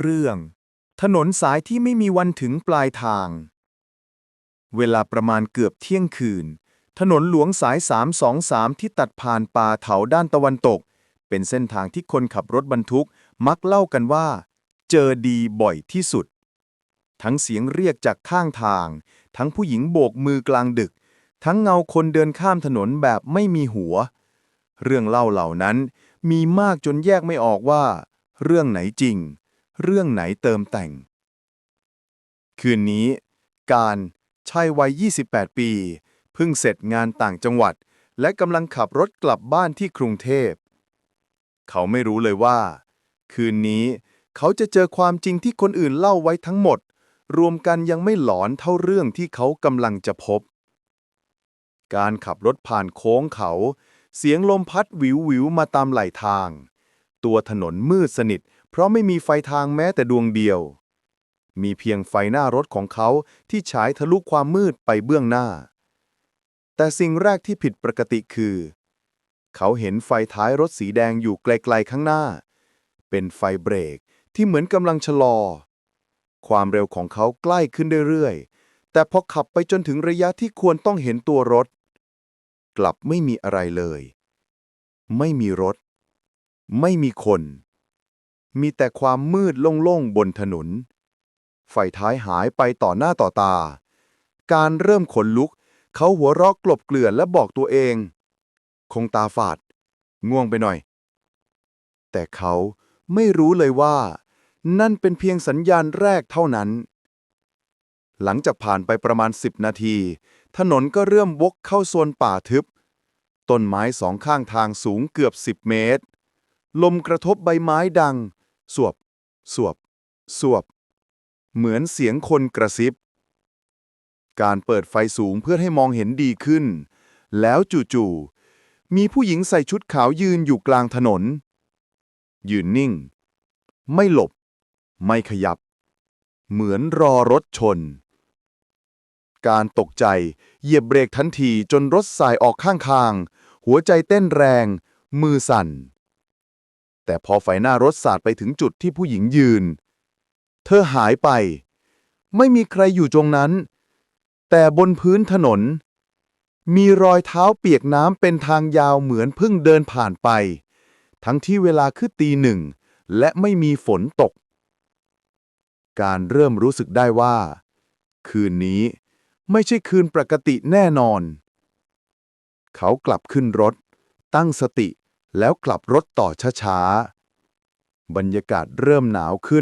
เรื่อง ถนนสายที่ไม่มีวันถึงปลายทาง เวลาประมาณเกือบเที่ยงคืน ถนนหลวงสาย 323 ที่ตัดผ่านป่าเถาด้านตะวันตก เป็นเส้นทางที่คนขับรถบรรทุกมักเล่ากันว่า เจอดีบ่อยที่สุด ทั้งเสียงเรียกจากข้างทาง ทั้งผู้หญิงโบกมือกลางดึก ทั้งเงาคนเดินข้ามถนนแบบไม่มีหัว เรื่องเล่าเหล่านั้นมีมากจนแยกไม่ออกว่า เรื่องไหนจริง เรื่องไหนเติมแต่ง คืนนี้ การชายวัย 28 ปี เพิ่งเสร็จงานต่างจังหวัด และกำลังขับรถกลับบ้านที่กรุงเทพ เขาไม่รู้เลยว่า คืนนี้เขาจะเจอความจริงที่คนอื่นเล่าไว้ทั้งหมด รวมกันยังไม่หลอนเท่าเรื่องที่เขากำลังจะพบ การขับรถผ่านโค้งเขา เสียงลมพัดวิววิวมาตามไหลทาง ตัวถนนมืดสนิท เพราะไม่มีไฟทางแม้แต่ดวงเดียว มีเพียงไฟหน้ารถของเขาที่ฉายทะลุความมืดไปเบื้องหน้า แต่สิ่งแรกที่ผิดปกติคือ เขาเห็นไฟท้ายรถสีแดงอยู่ไกลๆข้างหน้า เป็นไฟเบรกที่เหมือนกำลังชะลอ ความเร็วของเขาใกล้ขึ้นเรื่อยๆ แต่พอขับไปจนถึงระยะที่ควรต้องเห็นตัวรถ กลับไม่มีอะไรเลย ไม่มีรถ ไม่มีคน มีแต่ความมืดโล่งๆบนถนน ไฟท้ายหายไปต่อหน้าต่อตา การเริ่มขนลุก เขาหัวเราะกลบเกลื่อนและบอกตัวเอง คงตาฝาด ง่วงไปหน่อย แต่เขาไม่รู้เลยว่า นั่นเป็นเพียงสัญญาณแรกเท่านั้น หลังจากผ่านไปประมาณ10นาที ถนนก็เริ่มวกเข้าโซนป่าทึบ ต้นไม้สองข้างทางสูงเกือบ10เมตร ลมกระทบใบไม้ดัง สวบ สวบ สวบ เหมือนเสียงคนกระซิบ การเปิดไฟสูงเพื่อให้มองเห็นดีขึ้น แล้วจู่ๆ มีผู้หญิงใส่ชุดขาวยืนอยู่กลางถนน ยืนนิ่ง ไม่หลบ ไม่ขยับ เหมือนรอรถชน การตกใจเหยียบเบรกทันทีจนรถสายออกข้างทางหัวใจเต้นแรง มือสั่น แต่พอไฟหน้ารถสาดไปถึงจุดที่ผู้หญิงยืน เธอหายไป ไม่มีใครอยู่ตรงนั้น แต่บนพื้นถนน มีรอยเท้าเปียกน้ำเป็นทางยาวเหมือนเพิ่งเดินผ่านไป ทั้งที่เวลาคือตีหนึ่ง และไม่มีฝนตก การเริ่มรู้สึกได้ว่า คืนนี้ไม่ใช่คืนปกติแน่นอน เขากลับขึ้นรถ ตั้งสติ แล้วกลับรถต่อช้าๆ บรรยากาศเริ่มหนาวขึ้น